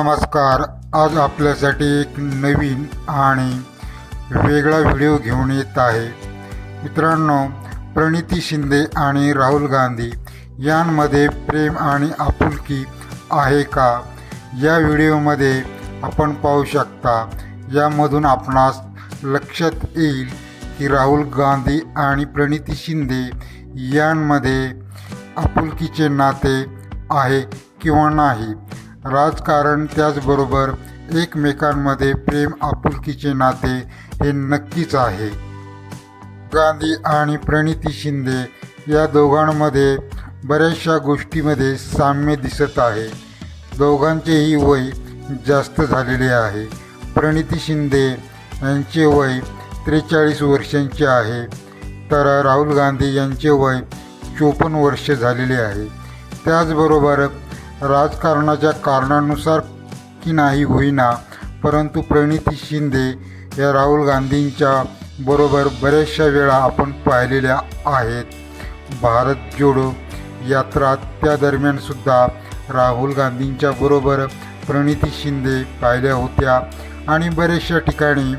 नमस्कार. आज आपल्यासाठी एक नवीन आणि वेगळा व्हिडिओ घेऊन येत आहे. मित्रांनो प्रणिती शिंदे आणि राहुल गांधी यांमध्ये प्रेम आणि आपुलकी आहे का? या व्हिडिओमध्ये आपण पाहू शकता. यामधून आपणास लक्षात येईल की राहुल गांधी आणि प्रणिती शिंदे यांमध्ये आपुलकीचे नाते आहे किंवा नाही. राजकारण त्याचबरोबर एकमेकांमध्ये प्रेम आपुलकीचे नाते हे नक्कीच आहे. गांधी आणि प्रणिती शिंदे या दोघांमध्ये बऱ्याचशा गोष्टीमध्ये साम्य दिसत आहे. दोघांचेही वय जास्त झालेले आहे. प्रणिती शिंदे यांचे वय त्रेचाळीस वर्षांचे आहे. तर राहुल गांधी यांचे वय चोपन्न वर्ष झालेले आहे. त्याचबरोबर राजकारणाच्या कारणानुसार की नाही होईना परंतु प्रणिती शिंदे या राहुल गांधींच्या बरोबर बऱ्याचशा वेळा आपण पाहिलेल्या आहेत. भारत जोडो यात्रा त्या दरम्यानसुद्धा राहुल गांधींच्या बरोबर प्रणिती शिंदे पाहिल्या होत्या आणि बऱ्याचशा ठिकाणी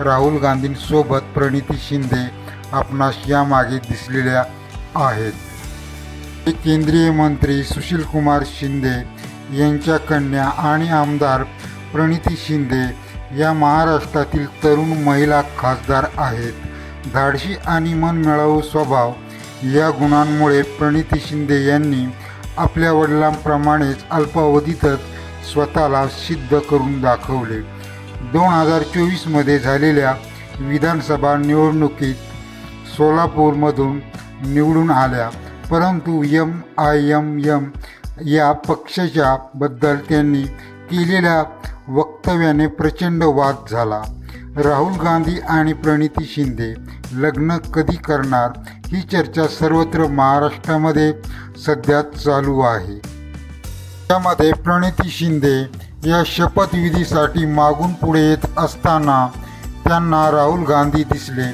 राहुल गांधींसोबत प्रणिती शिंदे आपणास यामागे दिसलेल्या आहेत. केंद्रीय मंत्री सुशील कुमार शिंदे यांच्या कन्या आणि आमदार प्रणिती शिंदे या महाराष्ट्रातील तरुण महिला खासदार आहेत. धाडशी आणि मनमिळावू स्वभाव या गुणांमुळे प्रणिती शिंदे यांनी आपल्या वडिलांप्रमाणेच अल्पावधीतच स्वतःला सिद्ध करून दाखवले. दोन हजार चोवीसमध्ये झालेल्या विधानसभा निवडणुकीत सोलापूरमधून निवडून आल्या. परंतु यम आय एम यम या पक्षाच्या बद्दल त्यांनी केलेल्या वक्तव्याने प्रचंड वाद झाला. राहुल गांधी आणि प्रणिती शिंदे लग्न कधी करणार ही चर्चा सर्वत्र महाराष्ट्रामध्ये सध्या चालू आहे. त्यामध्ये प्रणिती शिंदे या शपथविधीसाठी मागून पुढे येत असताना त्यांना राहुल गांधी दिसले.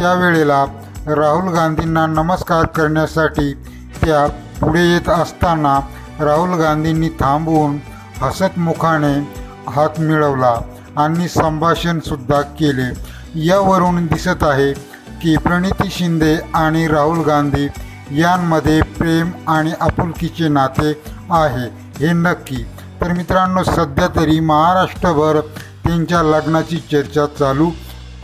त्यावेळेला राहुल गांधींना नमस्कार करण्यासाठी त्या पुढे येत असताना राहुल गांधींनी थांबवून हसतमुखाने हात मिळवला आणि संभाषणसुद्धा केले. यावरून दिसत आहे की प्रणिती शिंदे आणि राहुल गांधी यांमध्ये प्रेम आणि आपुलकीचे नाते आहे हे नक्की. तर मित्रांनो सध्या तरी महाराष्ट्रभर त्यांच्या लग्नाची चर्चा चालू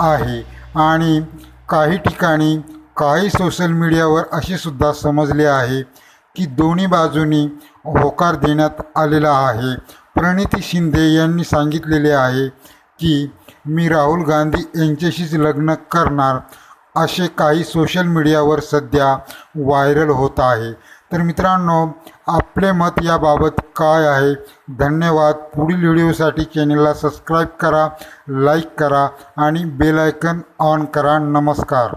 आहे आणि काही ठिकाणी काही सोशल मीडियावर असे सुद्धा समजले आहे की दोन्ही बाजूनी होकार देण्यात आलेला आहे. प्रणिती शिंदे यांनी सांगितलेले आहे की मी राहुल गांधी यांच्याशीच लग्न करणार असे काही सोशल मीडियावर सध्या व्हायरल होत आहे. तर मित्रांनो आपले मत याबाबत काय आहे? धन्यवाद. पुढील व्हिडिओसाठी चॅनलला सबस्क्राईब करा लाईक करा आणि बेल आयकन ऑन करा. नमस्कार.